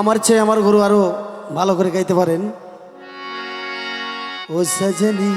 আমার চেয়ে আমার গুরু আরও ভালো করে গাইতে পারেন। ও সজনী।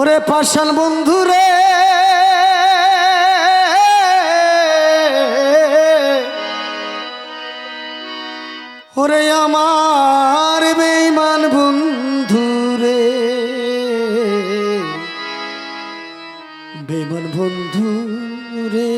ওরে পাশান বন্ধু ওরে আমার বেইমান বন্ধু রে। বেইমান বন্ধু রে।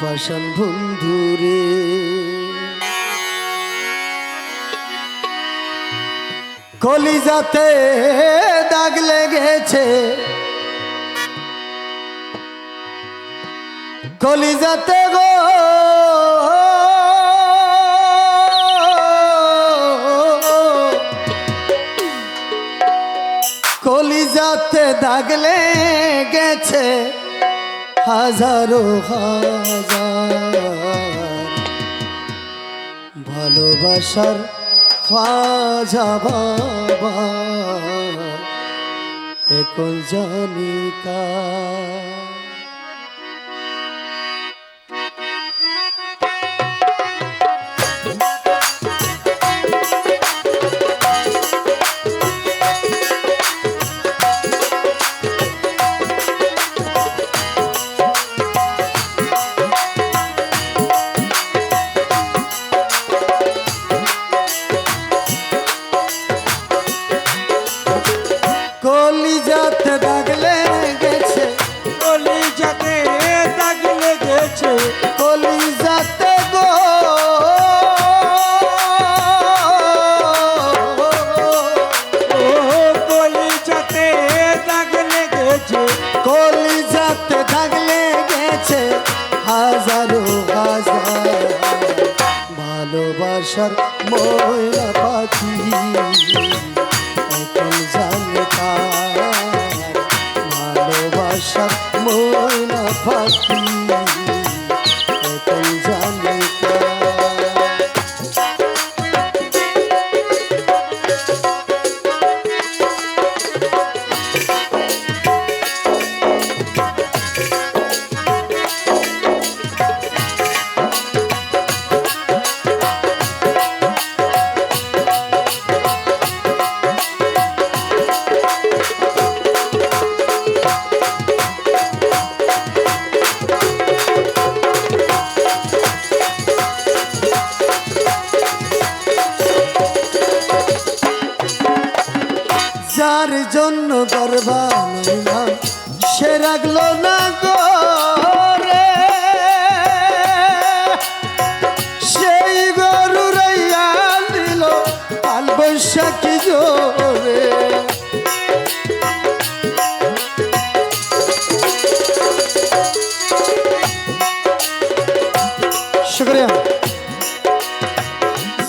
পাশান বন্ধু রে। কলিজাতে দাগ লেগেছে। কলিজাতে গো কলিজাতে দাগলে গেছে হাজারো হাজার ভালোবাসার খাজা বাবা এখন জানি ভালোবাসার ময়না পাখি। এখন জানে তার ভালোবাসার ময়না পাখি। এখন জানে বৈশাখী জোরে।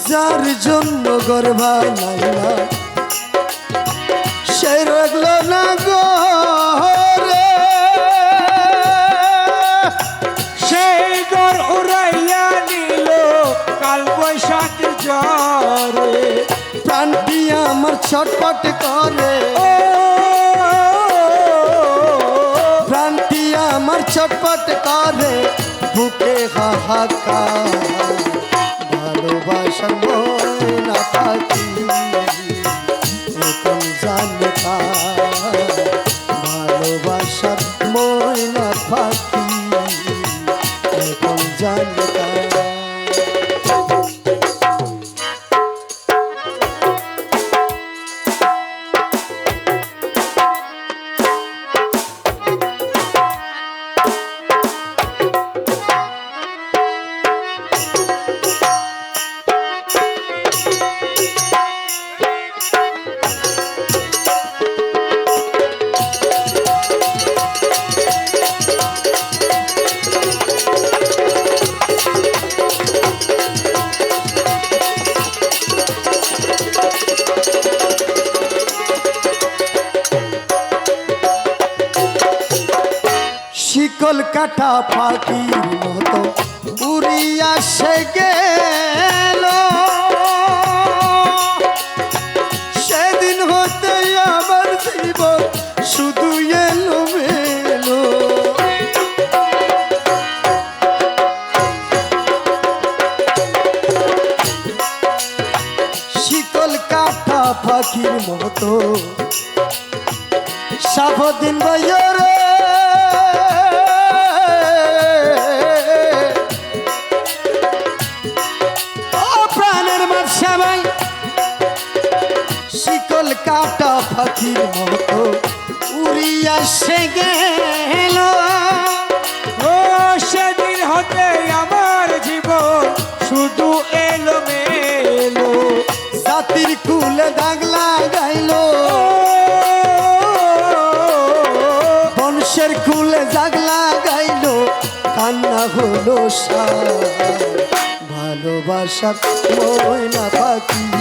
যার জন্য গর্বানাইলাম সে রাখল না গো। প্রাণটি আমার ছটপট করে। প্রাণটি আমার ছটপট করে। বুকে হাহাকার ভালোবাসা না পাখি কাটা পাখির মতো উড়িয়া সে গেল। সেদিন হতে আমার জীবন শুধু এলো মেলো শীতল কাটা পাখির মতো সাবদিন বাইরে পাখির মতো উড়িয়া সে গেল। ও, সেদিন হতে আমার জীবন শুধু এলো মেলো জাতির কুলে দাগ লাগাইল বংশের কুলে দাগ লাগাইল কান্না হলো সার। ভালোবাসার ময়না পাখি।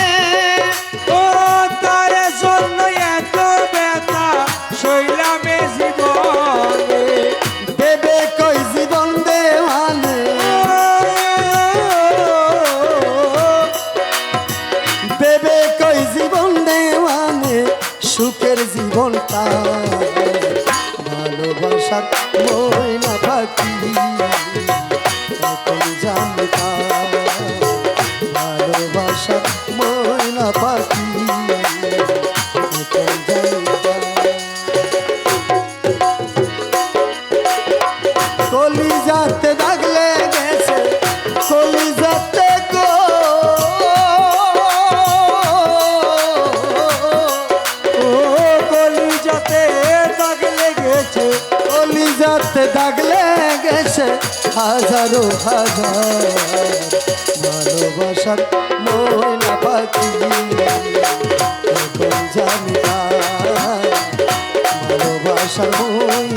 ভালোবাসার হাজারো হাজার ভালোবাসার ময়না পাখি জানি ভালোবাসার ময়না